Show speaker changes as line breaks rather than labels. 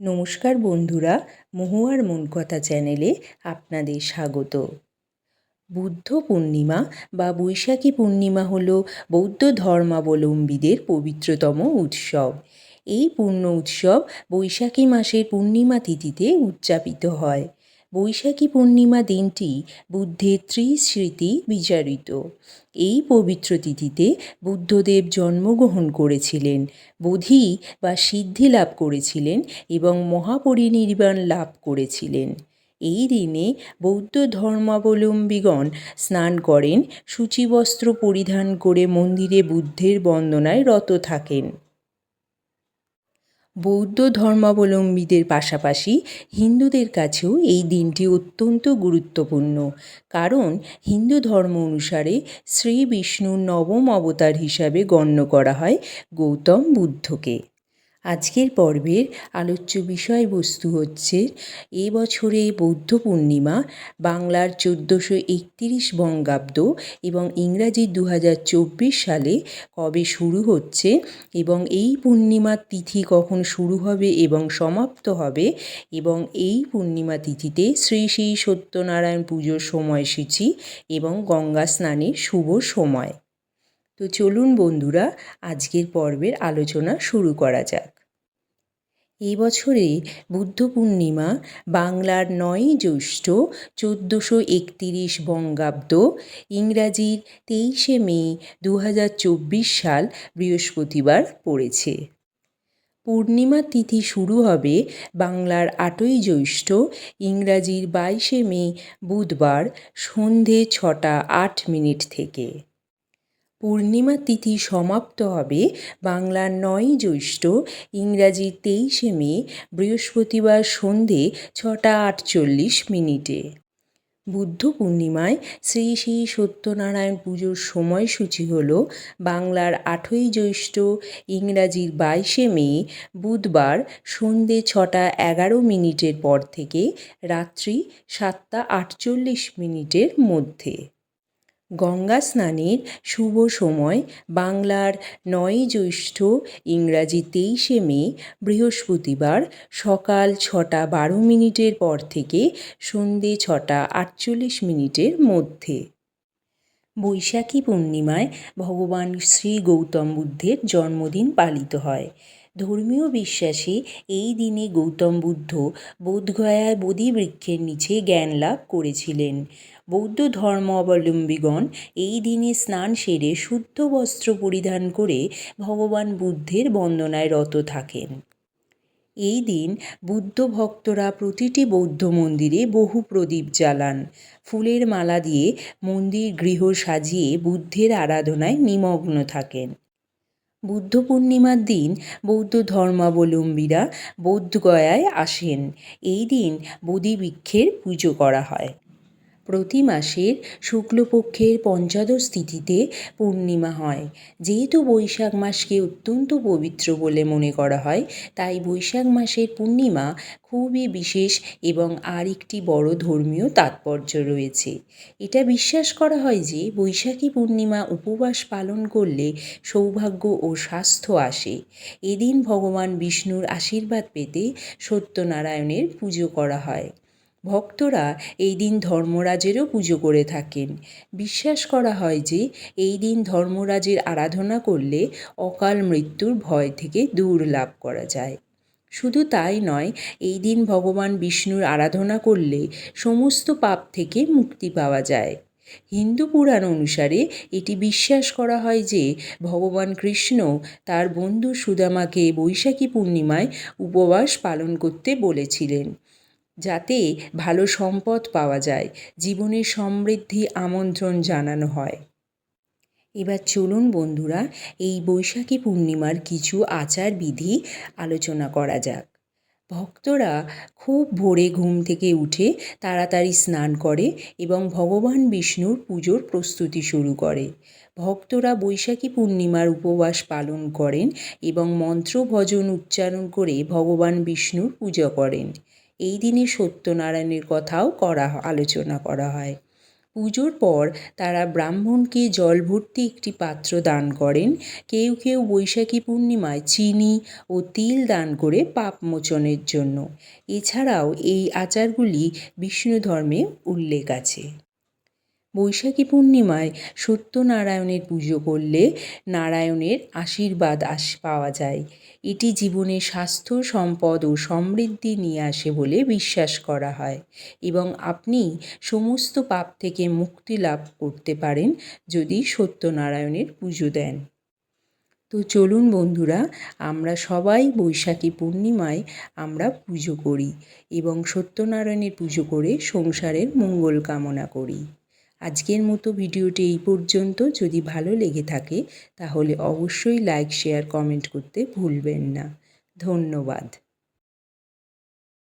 নমস্কার বন্ধুরা, মহুয়ার মন কথা চ্যানেলে আপনাদের স্বাগত। বুদ্ধ পূর্ণিমা বা বৈশাখী পূর্ণিমা হল বৌদ্ধ ধর্মাবলম্বীদের পবিত্রতম উৎসব। এই পূর্ণ উৎসব বৈশাখী মাসের পূর্ণিমা তিথিতে উদযাপিত হয়। বৈশাখী পূর্ণিমা দিনটি বুদ্ধের ত্রিস্মৃতি বিচারিত। এই পবিত্র তিথিতে বুদ্ধদেব জন্মগ্রহণ করেছিলেন, বোধি বা সিদ্ধি লাভ করেছিলেন এবং মহাপরিনির্বাণ লাভ করেছিলেন। এই দিনে বৌদ্ধ ধর্মাবলম্বীগণ স্নান করেন সূচিবস্ত্র পরিধান করে মন্দিরে বুদ্ধের বন্দনায় রত থাকেন। বৌদ্ধ ধর্মাবলম্বীদের পাশাপাশি হিন্দুদের কাছেও এই দিনটি অত্যন্ত গুরুত্বপূর্ণ। কারণ হিন্দু ধর্ম অনুসারে শ্রী বিষ্ণুর নবম অবতার হিসাবে গণ্য করা হয় গৌতম বুদ্ধকে। আজকের পর্বের আলোচ্য বিষয়বস্তু হচ্ছে, এ বছরে বৌদ্ধ পূর্ণিমা, বাংলার চোদ্দোশো একতিরিশ বঙ্গাব্দ এবং ইংরাজি দু হাজার চব্বিশ সালে কবে শুরু হচ্ছে এবং এই পূর্ণিমার তিথি কখন শুরু হবে এবং সমাপ্ত হবে এবং এই পূর্ণিমা তিথিতে শ্রী শ্রী সত্যনারায়ণ পুজোর সময়সূচি এবং গঙ্গা স্নানের শুভ সময়। তো চলুন বন্ধুরা, আজকের পর্বের আলোচনা শুরু করা যাক। এই বছরে বুদ্ধ পূর্ণিমা, বাংলার নয়ই জ্যৈষ্ঠ, চোদ্দোশো একতিরিশ বঙ্গাব্দ, ইংরাজির তেইশে মে দু হাজার চব্বিশ সাল বৃহস্পতিবার পড়েছে। পূর্ণিমা তিথি শুরু হবে বাংলার আটই জ্যৈষ্ঠ, ইংরাজির বাইশে মে বুধবার সন্ধে ছটা আট মিনিট থেকে। পূর্ণিমা তিথি সমাপ্ত হবে বাংলার নয়ই জ্যৈষ্ঠ, ইংরাজি তেইশে মে, বৃহস্পতিবার সন্ধে ছটা আটচল্লিশ মিনিটে। বুদ্ধ পূর্ণিমায় শ্রী শ্রী সত্যনারায়ণ পুজোর সময়সূচি হল বাংলার আটই জ্যৈষ্ঠ, ইংরাজির বাইশে মে, বুধবার সন্ধে ছটা এগারো মিনিটের পর থেকে, রাত্রি সাতটা আটচল্লিশ মিনিটের মধ্যে। গঙ্গা স্নানের শুভ সময় বাংলার নয়ই জ্যৈষ্ঠ ইংরাজি তেইশে মে, বৃহস্পতিবার সকাল ছটা বারো মিনিটের পর থেকে সন্ধে ছটা আটচল্লিশ মিনিটের মধ্যে। বৈশাখী পূর্ণিমায় ভগবান শ্রী গৌতম বুদ্ধের জন্মদিন পালিত হয়। ধর্মীয় বিশ্বাসে এই দিনে গৌতম বুদ্ধ বোধগয়ায় বোধি বৃক্ষের নিচে জ্ঞান লাভ করেছিলেন। বৌদ্ধ ধর্মাবলম্বীগণ এই দিনে স্নান সেরে শুদ্ধ বস্ত্র পরিধান করে ভগবান বুদ্ধের বন্দনায় রত থাকেন। এই দিন বুদ্ধ ভক্তরা প্রতিটি বৌদ্ধ মন্দিরে বহু প্রদীপ জ্বালান। ফুলের মালা দিয়ে মন্দির গৃহ সাজিয়ে বুদ্ধের আরাধনায় নিমগ্ন থাকেন। বুদ্ধ পূর্ণিমার দিন বৌদ্ধ ধর্মাবলম্বীরা বোধগয়ায় আসেন। এই দিন বোধিবৃক্ষের পুজো করা হয়। প্রতি মাসের শুক্লপক্ষের পঞ্চাদশ তিথিতে পূর্ণিমা হয়। যেহেতু বৈশাখ মাসকে অত্যন্ত পবিত্র বলে মনে করা হয়, তাই বৈশাখ মাসের পূর্ণিমা খুবই বিশেষ এবং আর একটি বড় ধর্মীয় তাৎপর্য রয়েছে। এটা বিশ্বাস করা হয় যে বৈশাখী পূর্ণিমা উপবাস পালন করলে সৌভাগ্য ও স্বাস্থ্য আসে। এদিন ভগবান বিষ্ণুর আশীর্বাদ পেতে সত্যনারায়ণের পুজো করা হয়। ভক্তরা এই দিন ধর্মরাজেরও পুজো করে থাকেন। বিশ্বাস করা হয় যে, এই দিন ধর্মরাজের আরাধনা করলে অকাল মৃত্যুর ভয় থেকে দূর লাভ করা যায়। শুধু তাই নয়, এই দিন ভগবান বিষ্ণুর আরাধনা করলে সমস্ত পাপ থেকে মুক্তি পাওয়া যায়। হিন্দু পুরাণ অনুসারে এটি বিশ্বাস করা হয় যে, ভগবান কৃষ্ণ তার বন্ধু সুদামাকে বৈশাখী পূর্ণিমায় উপবাস পালন করতে বলেছিলেন। যাতে ভালো সম্পদ পাওয়া যায়, জীবনের সমৃদ্ধি আমন্ত্রণ জানানো হয়। এবার চলুন বন্ধুরা, এই বৈশাখী পূর্ণিমার কিছু আচার বিধি আলোচনা করা যাক। ভক্তরা খুব ভোরে ঘুম থেকে উঠে তাড়াতাড়ি স্নান করে এবং ভগবান বিষ্ণুর পুজোর প্রস্তুতি শুরু করে। ভক্তরা বৈশাখী পূর্ণিমার উপবাস পালন করেন এবং মন্ত্র ভজন উচ্চারণ করে ভগবান বিষ্ণুর পূজা করেন। এই দিনে সত্যনারায়ণের কথাও করা আলোচনা করা হয়। পুজোর পর তারা ব্রাহ্মণকে জল ভর্তি একটি পাত্র দান করেন। কেউ কেউ বৈশাখী পূর্ণিমায় চিনি ও তিল দান করে পাপ মোচনের জন্য। এছাড়াও এই আচারগুলি বিষ্ণু ধর্মে উল্লেখ আছে। বৈশাখী পূর্ণিমায় সত্যনারায়ণের পুজো করলে নারায়ণের আশীর্বাদ আস পাওয়া যায়। এটি জীবনে স্বাস্থ্য, সম্পদ ও সমৃদ্ধি নিয়ে আসে বলে বিশ্বাস করা হয় এবং আপনি সমস্ত পাপ থেকে মুক্তি লাভ করতে পারেন যদি সত্যনারায়ণের পুজো দেন। তো চলুন বন্ধুরা, আমরা সবাই বৈশাখী পূর্ণিমায় আমরা পুজো করি এবং সত্যনারায়ণের পুজো করে সংসারের মঙ্গল কামনা করি। আজকের মতো ভিডিওটি এই পর্যন্ত। যদি ভালো লেগে থাকে, তাহলে অবশ্যই লাইক শেয়ার কমেন্ট করতে ভুলবেন না। ধন্যবাদ।